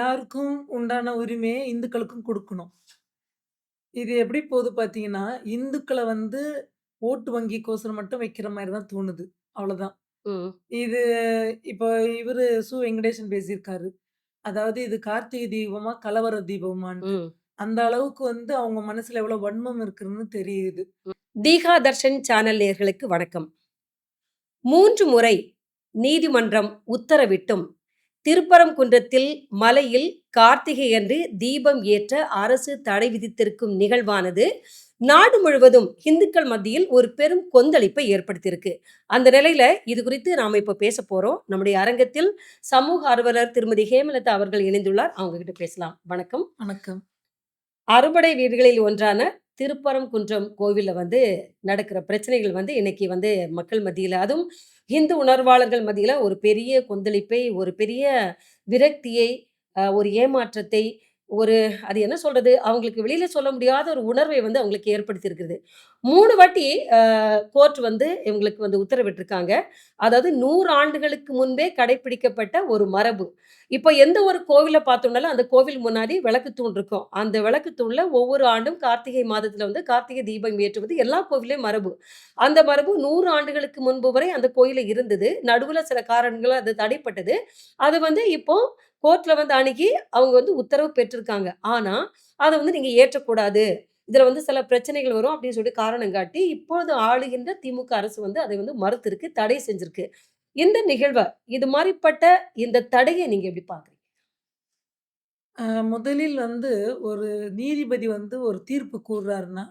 எல்லாருக்கும் உண்டான உரிமைய இந்துக்களுக்கும் குடுக்கணும். இது எப்படி போது பார்த்தீங்கன்னா, இந்துக்கள வந்து ஓட்டு வங்கிக்கோசரம் மட்டும் வைக்கிற மாரி தான் தோணுது. அவ்வளோதான். இது இப்போ இவரு சு. வெங்கடேசன் பேசியிருக்காரு. அதாவது இது கார்த்திகை தீபமா, கலவர தீபமான்ட்டு. ம். அந்த அளவுக்கு வந்து அவங்க மனசுல எவ்வளோ வன்மம் இருக்குன்னு தெரியுது. தீகா தர்ஷன் சேனல் நேயர்களுக்கு வணக்கம். 3 முறை நீதிமன்றம் உத்தரவிட்டும், திருப்பரங்குன்றத்தில் மலையில் கார்த்திகையன்று தீபம் ஏற்ற அரசு தடை விதித்திருக்கும் நிகழ்வானது, நாடு முழுவதும் இந்துக்கள் மத்தியில் ஒரு பெரும் கொந்தளிப்பை ஏற்படுத்தியிருக்கு. அந்த நிலையில இது குறித்து நாம இப்ப பேசப் போறோம். நம்முடைய அரங்கத்தில் சமூக ஆர்வலர் திருமதி ஹேமலதா அவர்கள் இணைந்துள்ளார். அவங்க கிட்ட பேசலாம். வணக்கம். வணக்கம். அறுபடை வீடுகளில் ஒன்றான திருப்பரங்குன்றம் கோவில்ல வந்து நடக்கிற பிரச்சனைகள் வந்து இன்னைக்கு வந்து மக்கள் மத்தியில, அதுவும் இந்து உணர்வாளர்கள் மத்தியில் ஒரு பெரிய கொந்தளிப்பை, ஒரு பெரிய விரக்தியை, ஒரு ஏமாற்றத்தை, ஒரு அது என்ன சொல்றது? அவங்களுக்கு வெளியில சொல்ல முடியாத ஒரு உணர்வை வந்து அவங்களுக்கு ஏற்படுத்தியிருக்குது. மூணு வாட்டி கோர்ட் வந்து இவங்களுக்கு வந்து உத்தரவிட்டிருக்காங்க. அதாவது நூறு ஆண்டுகளுக்கு முன்பே கடைப்பிடிக்கப்பட்ட ஒரு மரபு. இப்போ எந்த ஒரு கோவில பார்த்தோம்னாலும், அந்த கோவில் முன்னாடி விளக்கு தூண் இருக்கும். அந்த விளக்கு தூண்ல ஒவ்வொரு ஆண்டும் கார்த்திகை மாதத்துல வந்து கார்த்திகை தீபம் ஏற்றுவது எல்லா கோவிலையும் மரபு. அந்த மரபு நூறு ஆண்டுகளுக்கு முன்பு வரை அந்த கோயிலில் இருந்தது. நடுவுல சில காரணங்களால அது தடைப்பட்டது. அது வந்து இப்போ கோர்ட்டில் வந்து அணுகி அவங்க வந்து உத்தரவு பெற்றிருக்காங்க. ஆனால் அதை வந்து நீங்கள் ஏற்றக்கூடாது. இதில் வந்து சில பிரச்சனைகள் வரும் அப்படின்னு சொல்லி காரணம் காட்டி, இப்பொழுது ஆளுகின்ற திமுக அரசு வந்து அதை வந்து மறுத்திருக்கு, தடை செஞ்சிருக்கு. இந்த நிகழ்வை இது மாதிரிப்பட்ட இந்த தடையை நீங்க எப்படி பார்க்குறீங்க? முதலில் வந்து ஒரு நீதிபதி வந்து ஒரு தீர்ப்பு கூறுறாருன்னா,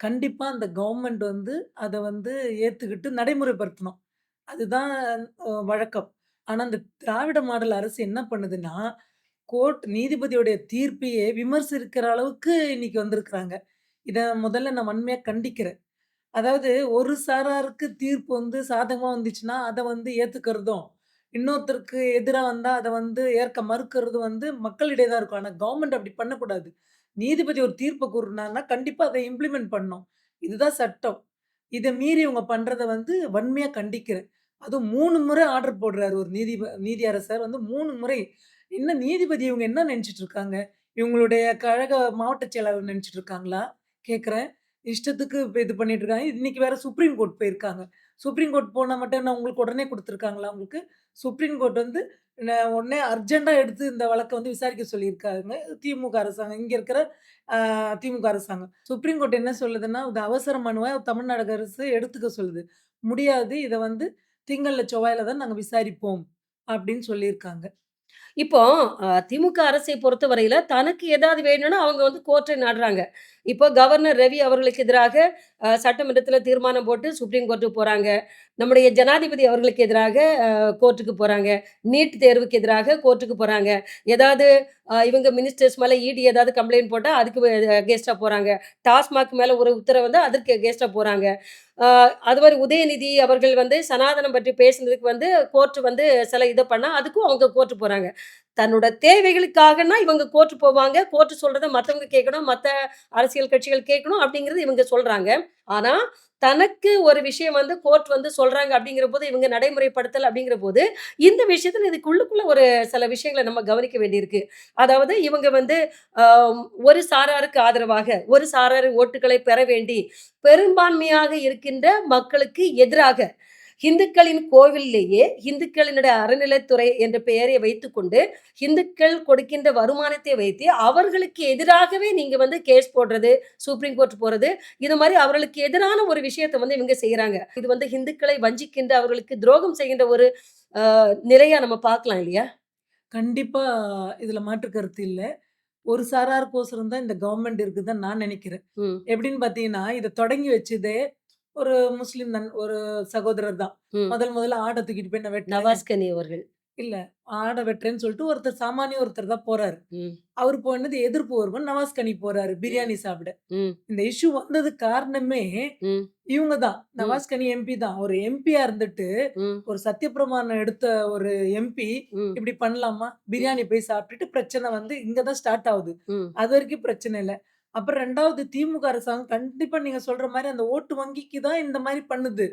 கண்டிப்பா அந்த கவர்மெண்ட் வந்து அதை வந்து ஏத்துக்கிட்டு நடைமுறைப்படுத்தணும். அதுதான் வழக்கம். ஆனா, அந்த திராவிட மாடல் அரசு என்ன பண்ணுதுன்னா, கோர்ட் நீதிபதியுடைய தீர்ப்பையே விமர்சிக்கிற அளவுக்கு இன்னைக்கு வந்திருக்கிறாங்க. இத முதல்ல நான் வன்மையா கண்டிக்கிறேன். அதாவது ஒரு சாராருக்கு தீர்ப்பு வந்து சாதகமா வந்துச்சுன்னா, அத வந்து ஏத்துக்கிறதும், இன்னொருத்தருக்கு எதிரா வந்தா அத வந்து ஏற்க மறுக்கிறதும் வந்து மக்களிடையே தான் இருக்கும். ஆனா கவர்மெண்ட் அப்படி பண்ணக்கூடாது. நீதிபதி ஒரு தீர்ப்ப கூறுனாருன்னா, கண்டிப்பா அத இம்ப்ளிமெண்ட் பண்ணணும். இதுதான் சட்டம். இத மீறி இவங்க பண்றத வந்து வன்மையா கண்டிக்கிறேன். அதுவும் மூணு முறை ஆர்டர் போடுறாரு ஒரு நீதி நீதியரசர் வந்து மூணு முறை. என்ன நீதிபதி இவங்க என்ன நினச்சிட்டு இருக்காங்க? இவங்களுடைய கழக மாவட்ட செயலாளர் நினச்சிட்டு இருக்காங்களா? கேட்குறேன் இஷ்டத்துக்கு இது பண்ணிட்டு இருக்காங்க. இன்னைக்கு வேற சுப்ரீம் கோர்ட் போயிருக்காங்க. சுப்ரீம் கோர்ட் போனால் மட்டும் என்ன உங்களுக்கு உடனே கொடுத்துருக்காங்களா உங்களுக்கு? சுப்ரீம் கோர்ட் வந்து உடனே அர்ஜென்ட்டா எடுத்து இந்த வழக்கை வந்து விசாரிக்க சொல்லியிருக்காங்க. திமுக அரசாங்கம். இங்கே இருக்கிற திமுக அரசாங்கம். சுப்ரீம் கோர்ட் என்ன சொல்லுதுன்னா, இது அவசர மனுவை தமிழ்நாடு அரசு எடுத்துக்க சொல்லுது. முடியாது. இதை வந்து திங்கள்ல, செவ்வாயில தான் நாங்க விசாரிப்போம். அப்படின்னு சொல்லியிருக்காங்க. இப்போ அ திமுக அரசை பொறுத்தவரையில தனக்கு ஏதாவது வேணும்னா அவங்க வந்து கோர்ட்டை நாடுறாங்க. இப்போ கவர்னர் ரவி அவர்களுக்கு எதிராக சட்டமன்றத்தில் தீர்மானம் போட்டு சுப்ரீம் கோர்ட்டுக்கு போகிறாங்க நம்முடைய ஜனாதிபதி அவர்களுக்கு எதிராக கோர்ட்டுக்கு போகிறாங்க நீட் தேர்வுக்கு எதிராக கோர்ட்டுக்கு போகிறாங்க ஏதாவது இவங்க மினிஸ்டர்ஸ் மேலே இடி ஏதாவது கம்ப்ளைண்ட் போட்டால் அதுக்கு அகென்ஸ்ட்டா போகிறாங்க டாஸ்மாக் மேலே ஒரு உத்தரவு வந்து அதற்கு அகென்ஸ்ட்டா போகிறாங்க அது மாதிரி உதயநிதி அவர்கள் வந்து சனாதனம் பற்றி பேசுனதுக்கு வந்து கோர்ட்டு வந்து சில இதை பண்ணால் அதுக்கும் அவங்க கோர்ட்டு போகிறாங்க தன்னோட தேவைகளுக்காகன்னா இவங்க கோர்ட்டு போவாங்க. கோர்ட்டு சொல்றதை மற்றவங்க கேட்கணும். மற்ற அரசியல் கட்சிகள் கேட்கணும் அப்படிங்கிறது இவங்க சொல்றாங்க. ஆனா, தனக்கு ஒரு விஷயம் வந்து கோர்ட் வந்து சொல்றாங்க அப்படிங்கிறபோது, இவங்க நடைமுறைப்படுத்தல அப்படிங்கிறபோது, இந்த விஷயத்துல இதுக்குள்ளுக்குள்ள ஒரு சில விஷயங்கள நம்ம கவனிக்க வேண்டியிருக்கு. அதாவது இவங்க வந்து ஒரு சாராருக்கு ஆதரவாக, ஒரு சாரார் ஓட்டுகளை பெற வேண்டி, பெரும்பான்மையாக இருக்கின்ற மக்களுக்கு எதிராக, இந்துக்களின் கோவில்லேயே இந்துக்களினுடைய அறநிலைத்துறை என்ற பெயரை வைத்துக்கொண்டு, இந்துக்கள் கொடுக்கின்ற வருமானத்தை வைத்து அவர்களுக்கு எதிராகவே நீங்க வந்து கேஸ் போடுறது, சுப்ரீம் கோர்ட் போறது, இது மாரி அவர்களுக்கு எதிரான ஒரு விஷயத்த வந்து இவங்க செய்றாங்க. இது வந்து இந்துக்களை வஞ்சிக்கின்ற, அவர்களுக்கு துரோகம் செய்கின்ற ஒரு நிலையா நம்ம பார்க்கலாம் இல்லையா? கண்டிப்பா இதுல மாற்று கருத்து இல்ல. ஒரு சாராருக்கோசரம் தான் இந்த கவர்மெண்ட் இருக்குன்னு தான் நான் நெனைக்கிறேன். எப்படின்னு பார்த்தீங்கன்னா, இத தொடங்கி வச்சதே ஒரு முஸ்லிம் நன் ஒரு சகோதரர் தான். ம். முதல் முதல்ல ஆட தூக்கிட்டு போய் நான் கனி அவர்கள். இல்ல. ஆட வெட்டுறேன்னு சொல்லிட்டு ஒருத்தர் சாமானிய ஒருத்தர் தான் போறாரு. ம். அவரு போனது எதிர்ப்பு வருமான்னு நவாஸ் கனி போறாரு பிரியாணி சாப்பிட. ம். இந்த இஷ்யூ வந்ததுக்கு காரணமே ம். இவங்க தான். ம். நவாஸ் கனி எம்பி தான். ஒரு எம்பியா இருந்துட்டு, ம். ஒரு சத்தியப்பிரமாணம் எடுத்த ஒரு எம்பி ம். இப்படி பண்ணலாமா? பிரியாணி போய் சாப்பிட்டுட்டு பிரச்சனை வந்து இங்க தான் ஸ்டார்ட் ஆகுது. ம். அதுவரைக்கும் பிரச்சனை இல்ல. அப்புறம் 2வது திமுக அரசாங்கம் கண்டிப்பா நீங்க சொல்ற மாரி அந்த ஓட்டு வங்கிக்கு தான் இந்த மாரி பண்ணுது.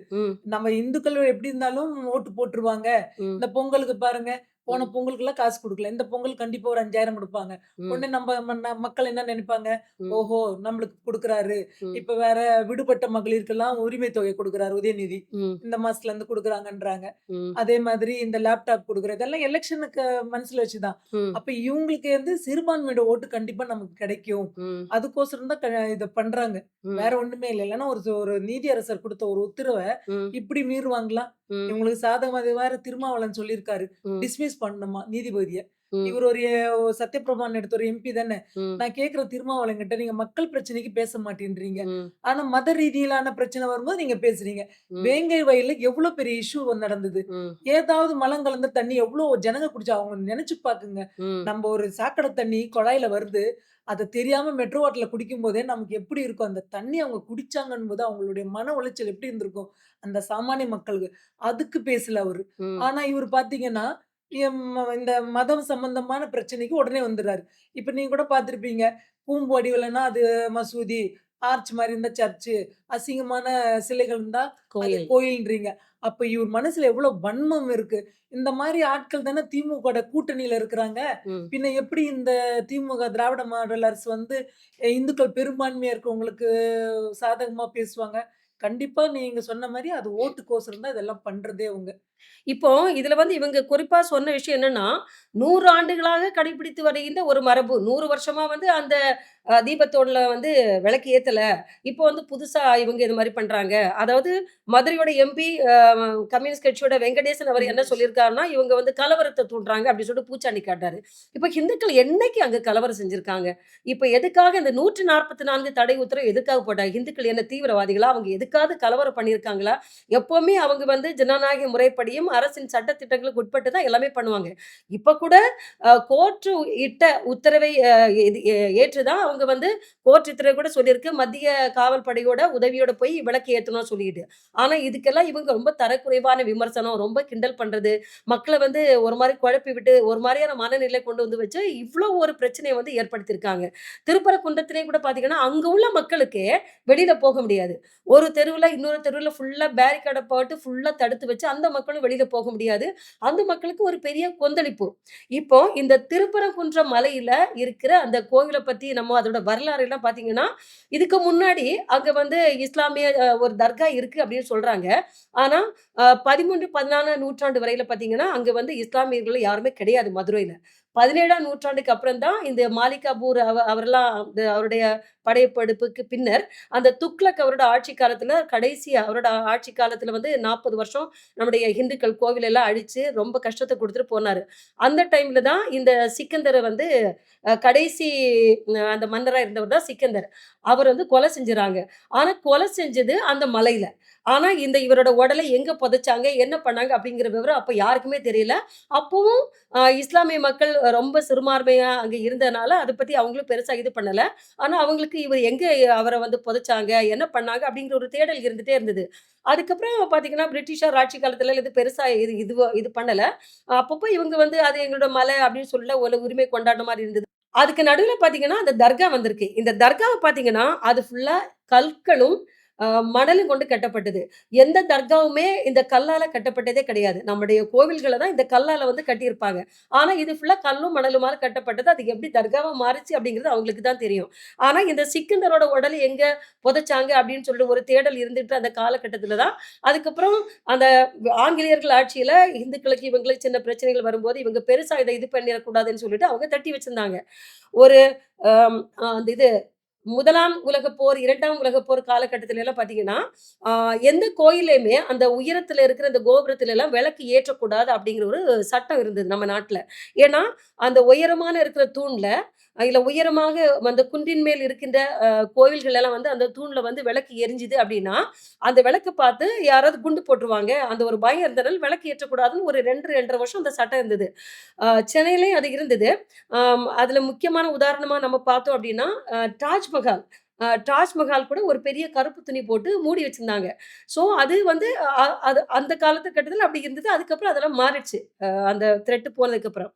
நம்ம இந்துக்கள் எப்படி இருந்தாலும் ஓட்டு போட்டுருவாங்க. இந்த பொங்கலுக்கு பாருங்க, போன ம். பொங்கலுக்குலாம் காசு குடுக்கல. இந்த பொங்கல் கண்டிப்பா ஒரு 5000 குடுப்பாங்க. ம். உடனே நம்ப ம ந மக்கள் என்ன நெனைப்பாங்க? ஓஹோ! நம்மளுக்கு குடுக்குறாரு. இப்ப வேற விடுபட்ட மகளிருக்கெல்லாம் உரிமை தொகை குடுக்குறாரு உதயநிதி. இந்த மாசத்துலருந்து குடுக்குறாங்கன்றாங்க. ம். அதே மாதிரி இந்த லேப்டாப் குடுக்குறது இதெல்லாம் எலக்ஷனுக்கு மனசுல வச்சு தான். ம். அப்ப இவங்களுக்கு வந்து சிறுபான்மையோட ஓட்டு கண்டிப்பா நமக்கு கிடைக்கும். அதுக்கோசரம் தான் இத பண்றாங்க. வேற. ஒண்ணுமே இல்ல. இல்லன்னா ஒரு ஒரு நீதியரசர் குடுத்த ஒரு உத்தரவ. இப்படி மீறுவாங்களா? ம். இவங்களுக்கு சாதகமா அது வேற திருமாவளவன் சொல்லியிருக்காரு. ம். டிஸ்மிஸ் பண்ணணுமா நீதிபதிய. ம். இவரு ஒரு சத்யபிரமான் எடுத்த ஒரு எம்பி தானே. ம். நான் கேட்கிறேன் திருமாவளவன் கிட்ட, நீங்க மக்கள் பிரச்சனைக்கு பேச மாட்டேன்றீங்க. ம். ஆனா மத ரீதியிலான பிரச்சனை வரும்போது நீங்க பேசுறீங்க. ம். வேங்கை வயல்ல எவ்ளோ பெரிய இஷ்யூ நடந்தது. ம். ஏதாவது மலம் கலந்த தண்ணி எவ்ளோ ஜனங்க குடிச்சா அவங்க நெனச்சு பாக்குங்க. ம். நம்ம ஒரு சாக்கடை தண்ணி குழாயில வருது. அத தெரியாம மெட்ரோ வாட்டர்ல குடிக்கும்போதே நமக்கு எப்படி இருக்கும்? அந்த தண்ணி அவங்க குடிச்சாங்கன்னும்போது அவங்களுடைய மன உளைச்சல் எப்படி இருந்திருக்கும்? அந்த சாமானிய மக்களுக்கு. அதுக்கு பேசல அவரு. ம். ஆனா இவரு பாத்தீங்கன்னா, எம் இந்த மதம் சம்பந்தமான பிரச்சனைக்கு உடனே வந்துர்றாரு. இப்ப நீங்க கூட பார்த்திருப்பீங்க. கூம்பு வடிவிலனா அது மசூதி, ஆர்ச் மாரி இருந்தா சர்ச்சு, அசிங்கமான சிலைகள் இருந்தா அது கோயில். கோயில்ன்றீங்க. அப்ப இவர் மனசுல எவ்ளோ வன்மம் இருக்கு. இந்த மாரி ஆட்கள் தானே திமுகவோட கூட்டணியில இருக்கிறாங்க. பின்ன எப்படி இந்த திமுக திராவிட மாடல் அரசு வந்து இந்துக்கள் பெரும்பான்மையா இருக்கவங்களுக்கு சாதகமா பேசுவாங்க? கண்டிப்பா நீங்க சொன்ன மாரி அது ஓட்டுக்கோசரம் தான் இதெல்லாம் பண்றதே அவங்க. இப்போ இதுல வந்து இவங்க குறிப்பா சொன்ன விஷயம் என்னன்னா, 100 ஆண்டுகளாக கடைபிடித்து வருகின்ற ஒரு மரபு. 100 வருஷமா வந்து அந்த அ வந்து விளக்கு ஏத்தல. இப்போ வந்து புதுசா இவங்க இது மாரி பண்றாங்க. அதாவது மதுரையோட எம்பி அ கம்யூனிஸ்ட் கட்சியோட வெங்கடேசன் அவர் என்ன சொல்லியிருக்காருன்னா, இவங்க வந்து கலவரத்த தூண்டுறாங்க அப்படின்னு சொல்லிட்டு பூச்சாண்டி காட்டுறாரு. இப்ப ஹிந்துக்கள் என்னைக்கு அங்க கலவரம் செஞ்சிருக்காங்க? இப்ப எதுக்காக இந்த 144 தடை உத்தரவு எதுக்காக போட்டாங்க? ஹிந்துக்கள் என்ன தீவிரவாதிகளா? அவங்க எதுக்காவது கலவரம் பண்ணியிருக்காங்களா? எப்பவுமே அவங்க வந்து ஜனநாயக முறைப்படியும், அரசின் சட்ட திட்டங்களுக்கு உட்பட்டு தான் எல்லாமே பண்ணுவாங்க. இப்போ கூட கோர்ட்டு இட்ட உத்தரவை அ ஏற்று தான் அவங்க வந்து கோர்ட் உத்தரவை கூட சொல்லியிருக்கு. மத்திய காவல் படையோட உதவியோட போய் விளக்கு ஏற்றணும்னு சொல்லிட்டு. ஆனால் இதுக்கெல்லாம் இவங்க ரொம்ப தரக்குறைவான விமர்சனம், ரொம்ப கிண்டல் பண்ணுறது மக்களை வந்து ஒரு மாதிரி குழப்பி விட்டு, ஒரு மாதிரியான மனநிலை கொண்டு வந்து வச்சு, இவ்வளோ ஒரு பிரச்சனையை வந்து ஏற்படுத்தியிருக்காங்க. திருப்பரங்குன்றத்திலே கூட பார்த்தீங்கன்னா, அங்கே உள்ள மக்களுக்கே வெளியில் போக முடியாது. ஒரு தெருவில் இன்னொரு தெருவில் ஃபுல்லாக பேரிகேடை போட்டு ஃபுல்லாக தடுத்து வச்சு, அந்த மக்கள் டப்புன்னு வெளியில போக முடியாது. அந்த மக்களுக்கு ஒரு பெரிய கொந்தளிப்பு. இப்போ இந்த திருப்பரங்குன்ற மலையில இருக்கிற அந்த கோவிலை பத்தி நம்ம அதோட வரலாறு எல்லாம் பாத்தீங்கன்னா இதுக்கு முன்னாடி அங்க வந்து இஸ்லாமிய ஒரு தர்கா இருக்கு அப்படின்னு சொல்றாங்க. ஆனா, பதிமூன்று 13, 14 நூற்றாண்டு வரையில பாத்தீங்கன்னா அங்க வந்து இஸ்லாமியர்கள் யாருமே கிடையாது மதுரையில. 17ஆம் நூற்றாண்டுக்கு அப்புறம் தான் இந்த மாலிகாபூர் அவ அவரெல்லாம் இந்த அவருடைய படையெடுப்புக்கு பின்னர், அந்த துக்ளக் அவரோட ஆட்சி காலத்தில் கடைசி அவரோட ஆட்சி காலத்தில் வந்து 40 வருஷம் நம்முடைய இந்துக்கள் கோவில் எல்லாம் ரொம்ப கஷ்டத்தை கொடுத்துட்டு போனார் அந்த டைமில் தான் இந்த சிக்கந்தரை வந்து கடைசி அந்த மன்னராக இருந்தவர் தான் சிக்கந்தர். அவர் வந்து கொலை செஞ்சுறாங்க. ஆனால் கொலை செஞ்சது அந்த மலையில் ஆனால் இந்த இவரோட உடலை எங்கே புதைச்சாங்க, என்ன பண்ணாங்க அப்படிங்கிற விவரம் அப்போ யாருக்குமே தெரியல. அப்பவும் இஸ்லாமிய மக்கள் ரொம்ப சிறுமார்மையாக அங்கே இருந்ததுனால, அதை பற்றி அவங்களும் பெருசாக இது பண்ணலை ஆனால் அவங்களுக்கு இவர் எங்கே அவரை வந்து புதைச்சாங்க, என்ன பண்ணாங்க அப்படிங்கிற ஒரு தேடல் இருந்துகிட்டே இருந்தது. அதுக்கப்புறம் பார்த்தீங்கன்னா, பிரிட்டிஷார் ஆட்சி காலத்தில் இது பெருசாக இது இது இது பண்ணலை அப்பப்போ இவங்க வந்து அது எங்களோட மலை அப்படின்னு சொல்ல ஒரு உரிமை கொண்டாடுற மாதிரி இருந்தது. அதுக்கு நடுவில் பார்த்தீங்கன்னா, அந்த தர்கா வந்திருக்கு. இந்த தர்காவை பார்த்தீங்கன்னா, அது ஃபுல்லாக கற்களும், மணலும் கொண்டு கட்டப்பட்டது. எந்த தர்காவுமே இந்த கல்லால் கட்டப்பட்டதே கிடையாது. நம்முடைய கோவில்களை தான் இந்த கல்லால் வந்து கட்டியிருப்பாங்க. ஆனால் இது ஃபுல்லாக கல்லும், மணலுமால கட்டப்பட்டது. அது எப்படி தர்காவாக மாறுச்சு அப்படிங்கிறது அவங்களுக்கு தான் தெரியும். ஆனால் இந்த சிக்கந்தரோட உடல் எங்கே புதைச்சாங்க அப்படின்னு சொல்லிட்டு ஒரு தேடல் இருந்துட்டு அந்த காலகட்டத்தில் தான், அதுக்கப்புறம் அந்த ஆங்கிலேயர்கள் ஆட்சியில் இந்துக்களுக்கு இவங்களுக்கு சின்ன பிரச்சனைகள் வரும்போது, இவங்க பெருசாக இதை இது பண்ணிடக்கூடாதுன்னு சொல்லிட்டு அவங்க தட்டி வச்சிருந்தாங்க. ஒரு அந்த இது முதலாம் உலக போர், இரண்டாம் உலக போர் காலகட்டத்தில எல்லாம் பார்த்தீங்கன்னா, எந்த கோயிலையுமே அந்த உயரத்துல இருக்கிற அந்த கோபுரத்துல எல்லாம் விளக்கு ஏற்றக்கூடாது அப்படிங்கிற ஒரு சட்டம் இருந்தது நம்ம நாட்டில். ஏன்னா, அந்த உயரமான இருக்கிற தூண்ல, இல்லை உயரமாக அந்த குன்றின் மேல் இருக்கின்ற கோவில்கள் எல்லாம் வந்து அந்த தூணில் வந்து விளக்கு எரிஞ்சுது அப்படின்னா, அந்த விளக்கு பார்த்து யாராவது குண்டு போட்டுருவாங்க. அந்த ஒரு பயம் இருந்தனால விளக்கு ஏற்றக்கூடாதுன்னு ஒரு 2, 2 1/2 வருஷம் அந்த சட்டம் இருந்தது. சென்னையிலேயும் அது இருந்தது. அதில் முக்கியமான உதாரணமாக நம்ம பார்த்தோம் அப்படின்னா, தாஜ்மஹால். தாஜ்மஹால் கூட ஒரு பெரிய கருப்பு துணி போட்டு மூடி வச்சிருந்தாங்க. ஸோ அது வந்து அது அந்த காலத்து கட்டத்தில் அப்படி இருந்தது. அதுக்கப்புறம் அதெல்லாம் மாறிடுச்சு. அந்த த்ரெட்டு போனதுக்கப்புறம்.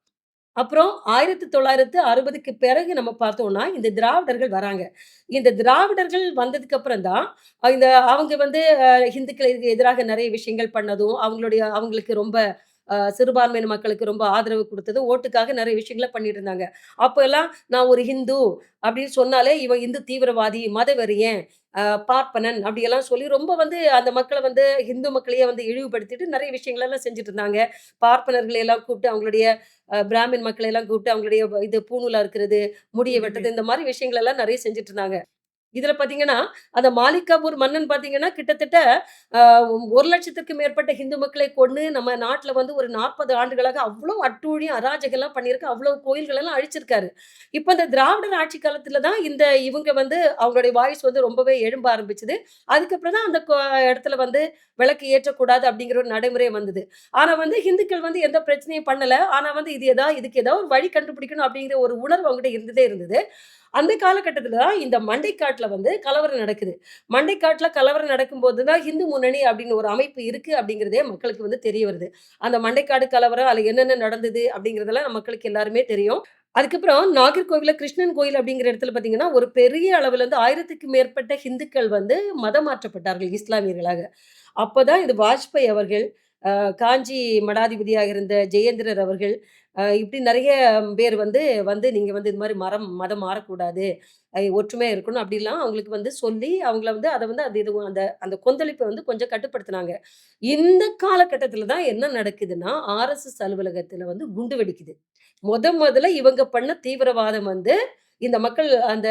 அப்புறம் 1960க்கு பிறகு நம்ம பார்த்தோம்னா, இந்த திராவிடர்கள் வராங்க. இந்த திராவிடர்கள் வந்ததுக்கு அப்புறம் தான், இந்த அவங்க வந்து அ இந்துக்களுக்கு எதிராக நிறைய விஷயங்கள் பண்ணதும், அவங்களுடைய அவங்களுக்கு ரொம்ப சிறுபான்மையின மக்களுக்கு ரொம்ப ஆதரவு குடுத்தது, ஓட்டுக்காக நெறைய விஷயங்கள பண்ணிட்டு இருந்தாங்க. அப்பல்லாம் நான் ஒரு ஹிந்து அப்படின்னு சொன்னாலே, இவன் இந்து தீவிரவாதி, மதவெறியன், பார்ப்பனன் அப்படியெல்லாம் சொல்லி ரொம்ப வந்து அந்த மக்கள வந்து ஹிந்து மக்களையே வந்து இழிவுபடுத்திட்டு நெறைய விஷயங்களெல்லாம் செஞ்சுட்டு இருந்தாங்க. பார்ப்பனர்களை எல்லாம் கூப்பிட்டு அவங்களுடைய பிராமின் மக்களை எல்லாம் கூப்பிட்டு அவங்களுடைய இது பூணூல் அறுக்கிறது, முடிய. வெட்டுறது இந்த மாரி விஷயங்கள் எல்லாம் நெறைய செஞ்சுட்டு இருந்தாங்க. இதுல பார்த்தீங்கன்னா, அந்த மாலிகாபூர் மன்னன் பார்த்தீங்கன்னா, கிட்டத்தட்ட ஒரு லட்சத்துக்கு மேற்பட்ட ஹிந்து மக்களை கொண்டு நம்ம நாட்டில் வந்து ஒரு 40 ஆண்டுகளாக அவ்வளோ அட்டூழியம், அராஜகெல்லாம் பண்ணியிருக்கு. அவ்வளோ கோயில்கள் எல்லாம் அழிச்சிருக்காரு. இப்ப இந்த திராவிடர் ஆட்சி காலத்துல தான் இந்த இவங்க வந்து அவங்களுடைய வாய்ஸ் வந்து ரொம்பவே எழும்ப ஆரம்பிச்சது. அதுக்கப்புறம் தான் அந்த இடத்துல வந்து விளக்கு ஏற்றக்கூடாது அப்படிங்கிற ஒரு நடைமுறை வந்தது. ஆனா வந்து ஹிந்துக்கள் வந்து எந்த பிரச்சனையும் பண்ணல. ஆனா வந்து இது எதா இதுக்கு ஏதாவது ஒரு வழி கண்டுபிடிக்கணும் அப்படிங்கிற ஒரு உணர்வு அவங்ககிட்ட இருந்ததே இருந்தது. அந்த காலகட்டத்தில் தான் இந்த மண்டைக்காட்டில் வந்து கலவரம் நடக்குது. மண்டைக்காட்டில் கலவரம் நடக்கும்போது தான் ஹிந்து முன்னணி அப்படின்னு ஒரு அமைப்பு இருக்குது அப்படிங்கிறதே மக்களுக்கு வந்து தெரிய வருது. அந்த மண்டைக்காடு கலவரம் அதில் என்னென்ன நடந்தது அப்படிங்கிறதெல்லாம் மக்களுக்கு எல்லாருமே தெரியும். அதுக்கப்புறம் நாகர்கோவிலில் கிருஷ்ணன் கோயில் அப்படிங்கிற இடத்துல பார்த்தீங்கன்னா, ஒரு பெரிய அளவில் இருந்து 1000த்துக்கு மேற்பட்ட ஹிந்துக்கள் வந்து மதம் மாற்றப்பட்டார்கள் இஸ்லாமியர்களாக. அப்போதான் இது வாஜ்பாய் அவர்கள், காஞ்சி மடாதிபதியாக இருந்த ஜெயேந்திரர் அவர்கள், இப்படி நிறைய பேர் வந்து வந்து நீங்கள் வந்து இது மாதிரி மரம் மதம் மாறக்கூடாது. ஒற்றுமையாக ஒற்றுமையா இருக்கணும் அப்படிலாம் அவங்களுக்கு வந்து சொல்லி, அவங்கள வந்து அதை வந்து அது இது அந்த அந்த கொந்தளிப்பை வந்து கொஞ்சம் கட்டுப்படுத்தினாங்க இந்த காலகட்டத்தில் தான் என்ன நடக்குதுன்னா, ஆர்எஸ்எஸ் அலுவலகத்தில் வந்து குண்டு வெடிக்குது. முத முதல்ல இவங்க பண்ண தீவிரவாதம் வந்து, இந்த மக்கள் அந்த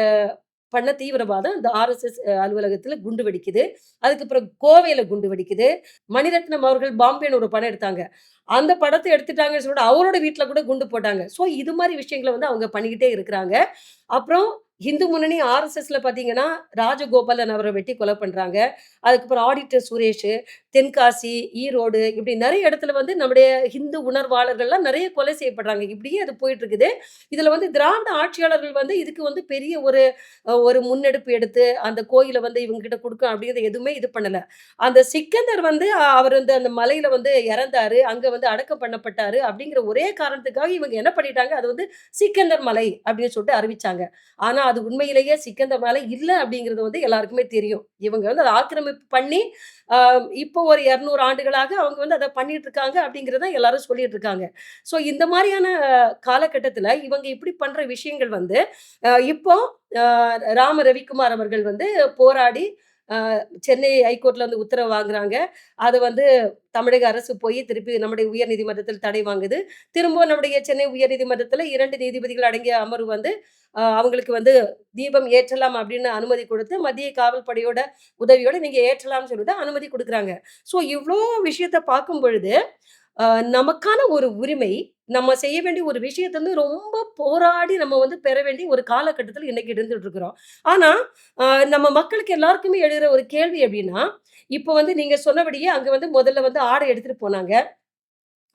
பண்ண தீவிரவாதம் இந்த ஆர்எஸ்எஸ் அலுவலகத்தில் குண்டு வெடிக்குது. அதுக்கப்புறம் கோவையில் குண்டு வெடிக்குது. மணிரத்னம் அவர்கள் பாம்பேன்னு ஒரு படம் எடுத்தாங்க. அந்த படத்தை எடுத்துட்டாங்கன்னு சொல்லிட்டு அவரோட வீட்டில் கூட குண்டு போட்டாங்க. ஸோ இது மாதிரி விஷயங்களை வந்து அவங்க பண்ணிக்கிட்டே இருக்கிறாங்க. அப்புறம் இந்து முன்னணி ஆர்எஸ்எஸ்ல பார்த்தீங்கன்னா, ராஜகோபாலன் அவரை வெட்டி கொலை பண்ணுறாங்க அதுக்கப்புறம் ஆடிட்டர் சுரேஷு, தென்காசி, ஈரோடு இப்படி நிறைய இடத்துல வந்து நம்முடைய ஹிந்து உணர்வாளர்கள்லாம் நிறைய கொலை செய்யப்படுறாங்க. இப்படியே அது போயிட்டுருக்குது. இதில் வந்து திராவிட ஆட்சியாளர்கள் வந்து இதுக்கு வந்து பெரிய ஒரு ஒரு முன்னெடுப்பு எடுத்து, அந்த கோயிலை வந்து இவங்க கிட்ட குடுக்கணும் அப்படிங்கிறது எதுவுமே இது பண்ணலை அந்த சிக்கந்தர் வந்து அவர் வந்து அந்த மலையில் வந்து இறந்தாரு. அங்கே வந்து அடக்கம் பண்ணப்பட்டாரு அப்படிங்கிற ஒரே காரணத்துக்காக இவங்க என்ன பண்ணிட்டாங்க, அது வந்து சிக்கந்தர் மலை அப்படின்னு சொல்லிட்டு அறிவிச்சாங்க. ஆனா அது உண்மையிலேயே சிக்கந்த மேலே இல்லை அப்படிங்கிறது வந்து எல்லாருக்குமே தெரியும். இவங்க வந்து அதை ஆக்கிரமிப்பு பண்ணி, இப்போ ஒரு 200 ஆண்டுகளாக அவங்க வந்து அதை பண்ணிட்டு இருக்காங்க அப்படிங்கிறத எல்லாரும் சொல்லிட்டு இருக்காங்க. ஸோ இந்த மாதிரியான காலகட்டத்தில் இவங்க இப்படி பண்ற விஷயங்கள் வந்து, இப்போ ராம ரவிக்குமார் அவர்கள் வந்து போராடி, சென்னை ஹைகோர்ட்ல வந்து உத்தரவு வாங்குறாங்க. அது வந்து தமிழக அரசு போய் திருப்பி நம்முடைய உயர்நீதிமன்றத்தில் தடை வாங்குது. திரும்பவும் நம்முடைய சென்னை உயர்நீதிமன்றத்தில 2 நீதிபதிகள் அடங்கிய அமர்வு வந்து அவங்களுக்கு வந்து தீபம் ஏற்றலாம் அப்படின்னு அனுமதி கொடுத்து மத்திய காவல் படையோட உதவியோட நீங்கள் ஏற்றலாம்னு சொல்லிட்டு அனுமதி கொடுக்குறாங்க ஸோ இவ்வளோ விஷயத்த பார்க்கும் பொழுது, நமக்கான ஒரு உரிமை, நம்ம செய்ய வேண்டிய ஒரு விஷயத்த வந்து ரொம்ப போராடி நம்ம வந்து பெற வேண்டிய ஒரு காலகட்டத்தில் இன்னைக்கு இருந்துட்டு இருக்கிறோம். ஆனால் நம்ம மக்களுக்கு எல்லாருக்குமே எழுகிற ஒரு கேள்வி எப்படின்னா, இப்போ வந்து நீங்கள் சொன்னபடியே அங்கே வந்து முதல்ல வந்து ஆடை எடுத்துகிட்டு போனாங்க.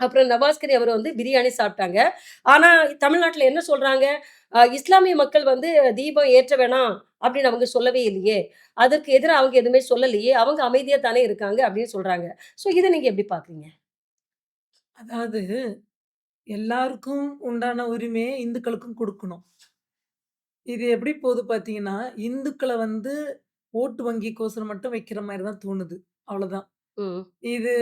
அப்புறம் நவாஸ்கரி அவர் வந்து பிரியாணி சாப்பிட்டாங்க. ஆனா, தமிழ்நாட்டில் என்ன சொல்றாங்க? இஸ்லாமிய மக்கள் வந்து தீபம் ஏற்ற வேணாம் அப்படின்னு அவங்க சொல்லவே இல்லையே! அதற்கு எதிராக அவங்க எதுவுமே சொல்லலையே! அவங்க அமைதியா தானே இருக்காங்க அப்படின்னு சொல்றாங்க. ஸோ இதை நீங்க எப்படி பார்க்குறீங்க? அதாவது எல்லாருக்கும் உண்டான உரிமையை இந்துக்களுக்கும் கொடுக்கணும் இது எப்படி போகுது பார்த்தீங்கன்னா, இந்துக்களை வந்து ஓட்டு வங்கிக்கோசரம் மட்டும் வைக்கிற மாதிரி தான் தோணுது. அவ்வளோதான். ம். இது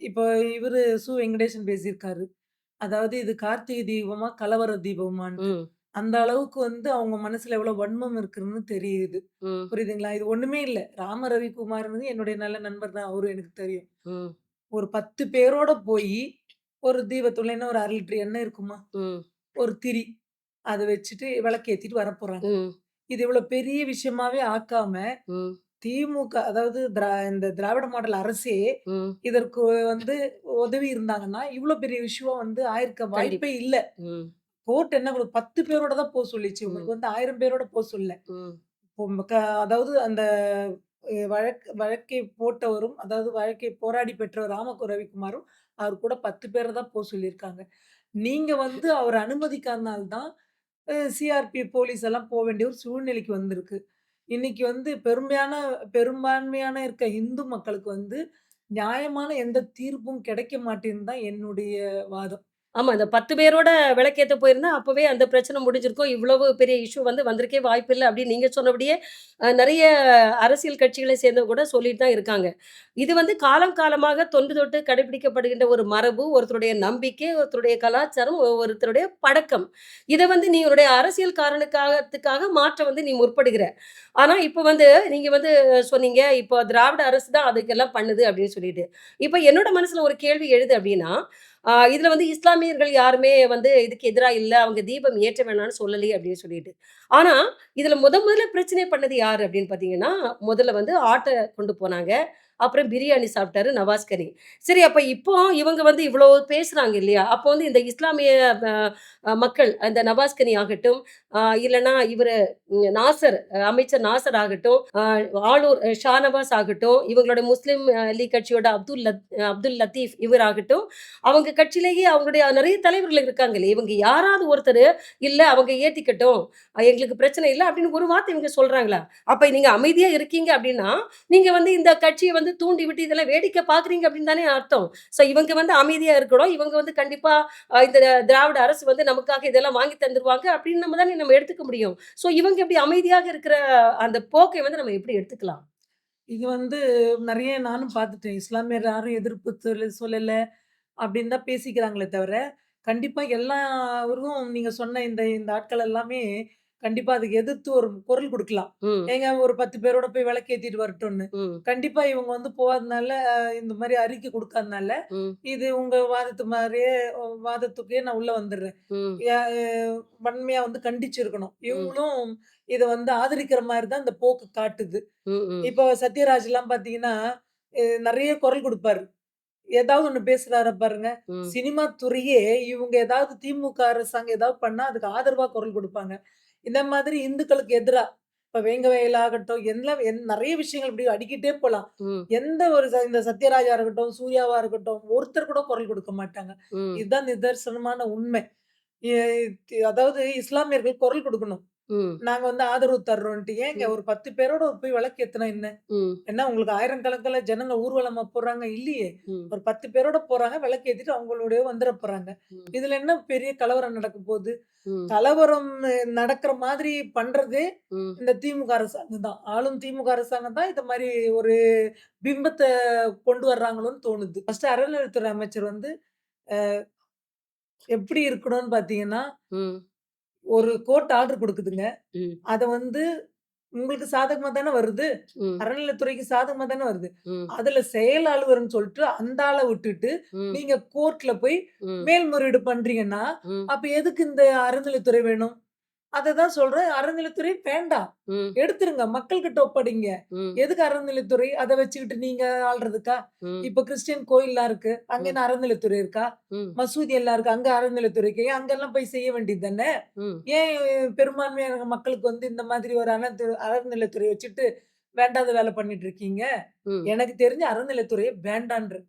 இப்போ இவரு சு. வெங்கடேசன் பேசியிருக்காரு. அதாவது இது கார்த்திகை தீபமா, கலவர தீபமான்ட்டு. ம். அந்த அளவுக்கு வந்து அவங்க மனசுல எவ்வளோ வன்மம் இருக்குன்னு தெரியுது. ம். புரியுதுங்களா? இது ஒண்ணுமே இல்ல. ராம ரவிக்குமார்ன்னு என்னுடைய நல்ல நண்பர் தான். அவரும் எனக்கு தெரியும். ம். ஒரு 10 பேரோட போயி, ஒரு தீபத்துள்ளைன்னா ஒரு 1/2 லிட்டர் எண்ணெய் இருக்குமா? ம். ஒரு திரி. அத வச்சுட்டு விளக்கேத்திட்டு வரப்போறாங்க. ம். இது இவ்வளோ பெரிய விஷயமாவே ஆக்காம, ம். திமுக அதாவது திரா இந்த திராவிட மாடல் அரசே ம். இதற்கு வந்து உதவி இருந்தாங்கன்னா, இவ்ளோ பெரிய விஷயம் வந்து ஆயிருக்க கண்டிப்பா. வாய்ப்பே இல்ல. ம். கோர்ட் என்ன ஒரு 10 பேரோட தான் போ சொல்லிச்சு. ம். உங்களுக்கு வந்து 1000 பேரோட போ சொல்லல. ம். இப்போ க அதாவது அந்த அ வழக்கு வழக்கை போட்டவரும், அதாவது வழக்கை போராடி பெற்ற ராம ரவிக்குமாரும், அவர் கூட 10 பேர தான் போ சொல்லியிருக்காங்க. நீங்க வந்து அவர அனுமதிக்காதனால தான் அ சிஆர்பி போலீஸ் எல்லாம் போ வேண்டிய ஒரு சூழ்நிலைக்கு வந்திருக்கு. இன்னைக்கு வந்து பெருமையான பெரும்பான்மையான இருக்க இந்து மக்களுக்கு வந்து நியாயமான எந்த தீர்ப்பும் கிடைக்க மாட்டேன்னு தான் என்னுடைய வாதம். ஆமா. இந்த 10 பேரோட விளக்கேத்த போயிருந்தா, அப்பவே அந்த பிரச்சனை முடிஞ்சிருக்கும். இவ்வளவு பெரிய இஷ்யூ வந்து வந்திருக்கே வாய்ப்பில்ல அப்படின்னு நீங்க சொன்னபடியே, அ நெறைய அரசியல் கட்சிகளை சேர்ந்தவங்க கூட சொல்லிட்டு தான் இருக்காங்க. இது வந்து காலம் காலமாக தொன்று தொட்டு கடைபிடிக்கப்படுகின்ற ஒரு மரபு, ஒருத்தருடைய நம்பிக்கை, ஒருத்தருடைய கலாச்சாரம், ஒ ஒருத்தருடைய பழக்கம். இத வந்து நீ உன்னுடைய அரசியல் காரணக்காகத்துக்காக மாற்ற வந்து நீ முற்படுகிற. ஆனா, இப்ப வந்து நீங்க வந்து சொன்னீங்க, இப்போ திராவிட அரசு தான் அதுக்கெல்லாம் பண்ணுது அப்படின்னு சொல்லிட்டு. இப்ப என்னோட மனசுல ஒரு கேள்வி எழுது அப்படின்னா, இதில் வந்து இஸ்லாமியர்கள் யாருமே வந்து இதுக்கு எதிராக இல்லை அவங்க தீபம் ஏற்ற வேணாம்னு சொல்லலையே அப்படின்னு சொல்லிட்டு. ஆனால் இதில் முத முதல்ல பிரச்சனை பண்ணது யார் அப்படின்னு பார்த்தீங்கன்னா, முதல்ல வந்து ஆட்டை கொண்டு போனாங்க. அப்புறம் பிரியாணி சாப்பிட்டாரு நவாஸ் கரீம். சரி அப்ப இப்போ இவங்க வந்து இவ்வளோ பேசுறாங்க இல்லையா? அப்போ வந்து இந்த இஸ்லாமிய மக்கள் அந்த நவாஸ் கனி ஆகட்டும், இல்லைனா இல்லன்னா இவரு நாசர் அமைச்சர் நாசர் ஆகட்டும், ஆளூர் ஷானவாஸ் ஆகட்டும், இவங்களோட முஸ்லீம் லீக் கட்சியோட அப்துல் லத் அப்துல் லத்தீஃப் இவர் ஆகட்டும், அவங்க கட்சியிலேயே அவங்களுடைய நிறைய தலைவர்கள் இருக்காங்க இல்லையா? இவங்க யாராவது ஒருத்தர் "இல்ல அவங்க ஏத்திக்கட்டும். எங்களுக்கு பிரச்சனை இல்ல." அப்படின்னு ஒரு வார்த்தை இவங்க சொல்றாங்களா? அப்ப நீங்க அமைதியா இருக்கீங்க அப்படின்னா, நீங்க வந்து இந்த கட்சியை வந்து தூண்டி விட்டு இதெல்லாம் வேடிக்கை பார்க்குறீங்க அப்படின்னு தானே அர்த்தம். ஸோ இவங்க வந்து அமைதியா இருக்கணும். இவங்க வந்து கண்டிப்பாக இந்த திராவிட அரசு வந்து நமக்காக இதெல்லாம் வாங்கி தந்துருவாங்க அப்படின்னு நம்ம தானே நம்ம எடுத்துக்க முடியும். ஸோ இவங்க எப்படி அமைதியாக இருக்கிற அந்த போக்கை வந்து நம்ம எப்படி எடுத்துக்கலாம்? இது வந்து நிறைய நானும் பார்த்துட்டேன். இஸ்லாமியர் யாரும் எதிர்ப்பு சொல்லு சொல்லல அப்படின்னு தான் பேசிக்கிறாங்களே தவிர, கண்டிப்பாக எல்லாரும் நீங்க சொன்ன இந்த இந்த ஆட்கள் எல்லாமே கண்டிப்பா அதுக்கு எதிர்த்து ஒரு குரல் குடுக்கலாம். ம், ஏங்க ஒரு 10 பேரோட போய் விளக்கேத்திட்டு வரட்டும்னு. ம், கண்டிப்பா இவங்க வந்து போகாதனால, இந்த மாரி அறிக்கை குடுக்காதனால, ம், இது உங்க வாதத்து மாரியே வாதத்துக்கே நான் உள்ள வந்துர்றேன். ம், ய அ வன்மையா வந்து கண்டிச்சிருக்கணும். ம், இவங்களும் இத வந்து ஆதரிக்கிற மாரி தான் இந்த போக்கு காட்டுது. ம், ம், இப்போ சத்யராஜ்லாம் பார்த்தீங்கன்னா, அ நெறைய குரல் குடுப்பாரு. ஏதாவது ஒண்ணு பேசுறாரு பாருங்க. ம், சினிமா துறையே இவங்க ஏதாவது திமுக அரசாங்கம் ஏதாவது பண்ணா, அதுக்கு ஆதரவா குரல் குடுப்பாங்க. இந்த மாதிரி இந்துக்களுக்கு எதிரா, இப்ப வேங்க வயல் ஆகட்டும், எல்லாம் நெறைய விஷயங்கள் இப்படி அடுக்கிட்டே போலாம். எந்த ஒரு இந்த சத்யராஜா இருக்கட்டும், சூர்யாவா இருக்கட்டும், ஒருத்தர் கூட குரல் கொடுக்க மாட்டாங்க. இதுதான் நிதர்சனமான உண்மை. அதாவது இஸ்லாமியர்கள் குரல் கொடுக்கணும். ம், நாங்க வந்து ஆதரவு தர்றோன்ட்டு. ஏங்க ம், ஒரு 10 பேரோட போய் விளக்கேத்துனா என்ன? ம், என்ன உங்களுக்கு ஆயிரக்கணக்கில ஜனங்க ஊர்வலமா போறாங்க? இல்லையே! ம், ஒரு 10 பேரோட போறாங்க. விளக்கேத்திட்டு அவங்களுடைய வந்துர போறாங்க. ம், இதுல என்ன பெரிய கலவரம் நடக்க? ம், கலவரம் நடக்கிற மாதிரி பண்றதே ம், இந்த திமுக அரசாங்கம் தான். ஆளும் திமுக அரசாங்கம் தான் இந்த மாரி ஒரு பிம்பத்த கொண்டு வர்றாங்களோன்னு தோணுது. ஃபர்ஸ்ட்டு அறநிலையத்துறை அமைச்சர் வந்து எப்படி இருக்கணும்னு பார்த்தீங்கன்னா, ம், ஒரு கோர்ட் ஆர்டர் குடுக்குதுங்க. ம், அத வந்து உங்களுக்கு சாதகமா தானே வருது. ம், அறநிலையத்துறைக்கு சாதகமா தானே வருது. ம், அதுல செயல் அலுவலர்ன்னு சொல்லிட்டு அந்த ஆள விட்டுட்டு, ம், நீங்க கோர்ட்ல போய் ம், மேல்முறையீடு பண்றீங்கன்னா, ம், அப்ப எதுக்கு இந்த அறநிலையத்துறை வேணும்? அததான் சொல்றேன். அறநிலையத்துறை வேண்டாம். எடுத்துருங்க. மக்கள்கிட்ட ஒப்படைங்க. எதுக்கு அறநிலையத்துறை? அத வச்சுக்கிட்டு நீங்க ஆள்றதுக்கா? இப்ப கிறிஸ்டியன் கோயில்லாம் இருக்கு. அங்க என்ன அறநிலையத்துறை இருக்கா? மசூதி எல்லாம் இருக்கு. அங்க? ஏன் அங்கெல்லாம் போய் செய்ய வேண்டியது தானே! ஏன் பெரும்பான்மையான மக்களுக்கு வந்து இந்த மாதிரி ஒரு அறத்து அறநிலையத்துறை வச்சுட்டு வேண்டாத வேல பண்ணிட்டு இருக்கீங்க? எனக்கு தெரிஞ்சு அறநிலையத்துறையே வேண்டான்றேன்.